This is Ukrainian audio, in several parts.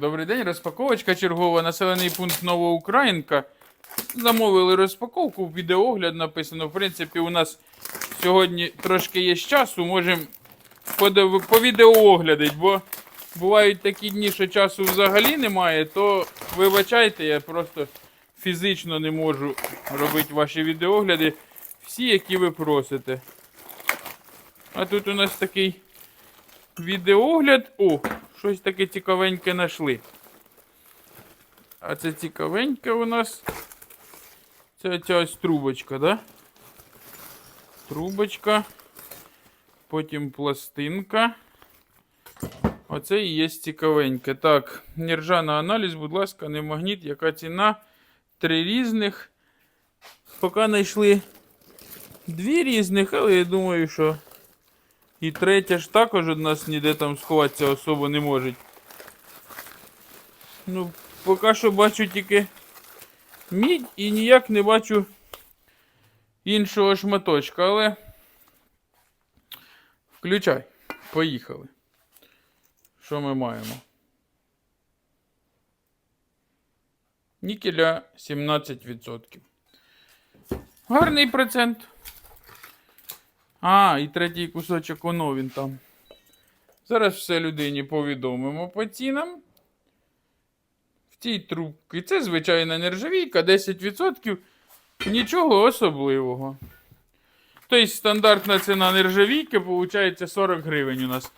Добрий день, розпаковочка чергова, населений пункт Новоукраїнка. Замовили розпаковку, відеогляд написано. В принципі, у нас сьогодні трошки є часу, можемо подив... по відеооглядати, бо бувають такі дні, що часу взагалі немає, то вибачайте, я просто фізично не можу робити ваші відеогляди, всі, які ви просите. А тут у нас такий відеогляд. О, щось таке цікавеньке знайшли. А це цікавеньке у нас. Це ця ось трубочка, да? Трубочка. Потім пластинка. Оце і є цікавеньке. Так, нержана аналіз, будь ласка, не магніт, яка ціна? Три різних. Поки знайшли дві різних, але я думаю, що і третя ж також від нас ніде там сховатися особо не може. Ну, поки що бачу тільки мідь і ніяк не бачу іншого шматочка, але включай. Поїхали. Що ми маємо? Нікеля 17%. Гарний процент. А, і третій кусочок воно він там. Зараз все людині повідомимо по цінам. В цій трубці це звичайна нержавійка, 10%. Нічого особливого. Тобто стандартна ціна нержавійки, виходить 40 гривень у нас.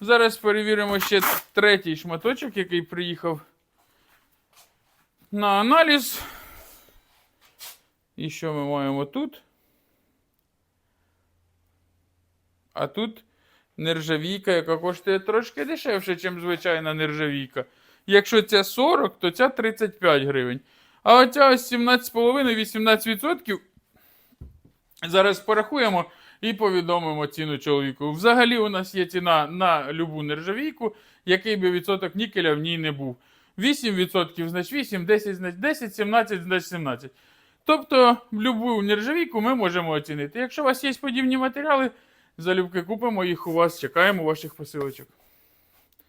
Зараз перевіримо ще третій шматочок, який приїхав на аналіз. І що ми маємо тут? А тут нержавійка, яка коштує трошки дешевше, ніж звичайна нержавійка. Якщо ця 40, то ця 35 гривень. А оця ось 17,5-18%. Зараз порахуємо і повідомимо ціну чоловіку. Взагалі, у нас є ціна на любу нержавійку, який би відсоток нікеля в ній не був. 8%, значить 8, 10, значить 10, 17, значить 17. Тобто, любу нержавійку ми можемо оцінити. Якщо у вас є подібні матеріали, залюбки купимо їх у вас, чекаємо ваших посилочок.